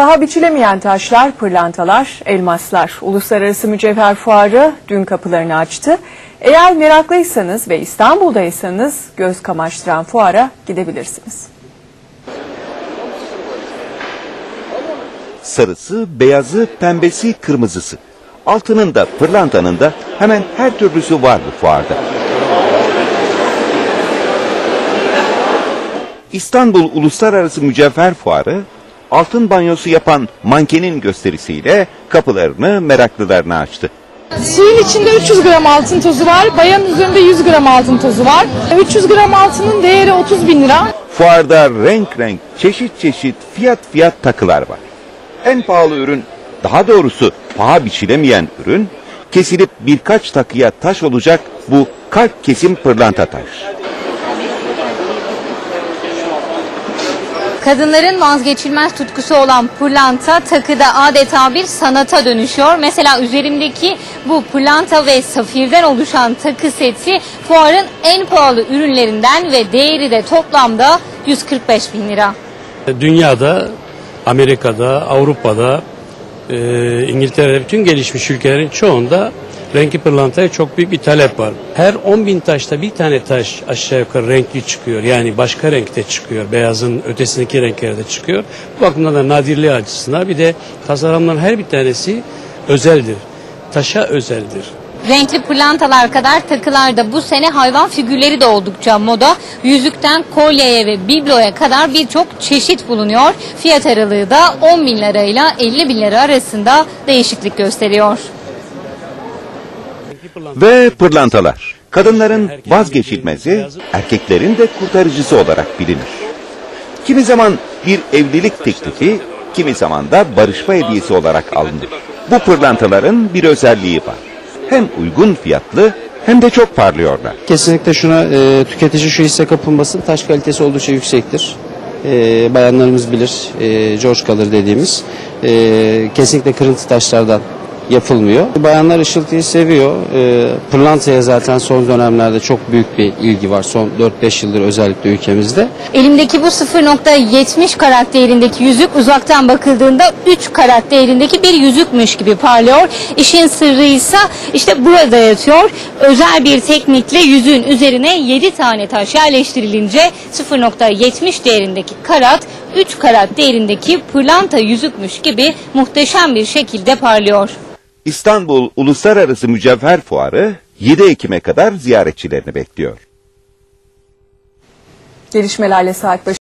Paha biçilemeyen taşlar, pırlantalar, elmaslar. Uluslararası Mücevher Fuarı dün kapılarını açtı. Eğer meraklıysanız ve İstanbul'daysanız göz kamaştıran fuara gidebilirsiniz. Sarısı, beyazı, pembesi, kırmızısı. Altının da pırlantanın da hemen her türlüsü var bu fuarda. İstanbul Uluslararası Mücevher Fuarı, altın banyosu yapan mankenin gösterisiyle kapılarını meraklılarına açtı. Suyun içinde 300 gram altın tozu var. Bayanın üzerinde 100 gram altın tozu var. 300 gram altının değeri 30 bin lira. Fuarda renk renk, çeşit çeşit, fiyat fiyat takılar var. En pahalı ürün, daha doğrusu paha biçilemeyen ürün, kesilip birkaç takıya taş olacak bu kalp kesim pırlanta taş. Kadınların vazgeçilmez tutkusu olan pırlanta takıda adeta bir sanata dönüşüyor. Mesela üzerimdeki bu pırlanta ve safirden oluşan takı seti fuarın en pahalı ürünlerinden ve değeri de toplamda 145 bin lira. Dünyada, Amerika'da, Avrupa'da, e, İngiltere'de bütün gelişmiş ülkelerin çoğunda renkli pırlantaya çok büyük bir talep var. Her 10 bin taşta bir tane taş aşağı yukarı renkli çıkıyor. Yani başka renkte çıkıyor. Beyazın ötesindeki renklerde çıkıyor. Bu bakımdan da nadirliği açısından bir de tasarımların her bir tanesi özeldir. Taşa özeldir. Renkli pırlantalar kadar takılarda bu sene hayvan figürleri de oldukça moda. Yüzükten kolyeye ve bibloya kadar birçok çeşit bulunuyor. Fiyat aralığı da 10 bin lirayla 50 bin lira arasında değişiklik gösteriyor. Ve pırlantalar. Kadınların vazgeçilmezi, erkeklerin de kurtarıcısı olarak bilinir. Kimi zaman bir evlilik teklifi, kimi zaman da barışma hediyesi olarak alınır. Bu pırlantaların bir özelliği var. Hem uygun fiyatlı hem de çok parlıyorlar. Kesinlikle şuna e, tüketici şu hisse kapılmasın. Taş kalitesi oldukça yüksektir. E, bayanlarımız bilir. E, George kalır dediğimiz. E, kesinlikle kırıntı taşlardan yapılmıyor. Bayanlar ışıltıyı seviyor. E, pırlantaya zaten son dönemlerde çok büyük bir ilgi var. Son 4-5 yıldır özellikle ülkemizde. Elimdeki bu 0.70 karat değerindeki yüzük uzaktan bakıldığında 3 karat değerindeki bir yüzükmüş gibi parlıyor. İşin sırrı ise işte burada yatıyor. Özel bir teknikle yüzüğün üzerine 7 tane taş yerleştirilince 0.70 değerindeki karat 3 karat değerindeki pırlanta yüzükmüş gibi muhteşem bir şekilde parlıyor. İstanbul Uluslararası Mücevher Fuarı 7 Ekim'e kadar ziyaretçilerini bekliyor. Gelişmelerle saat başı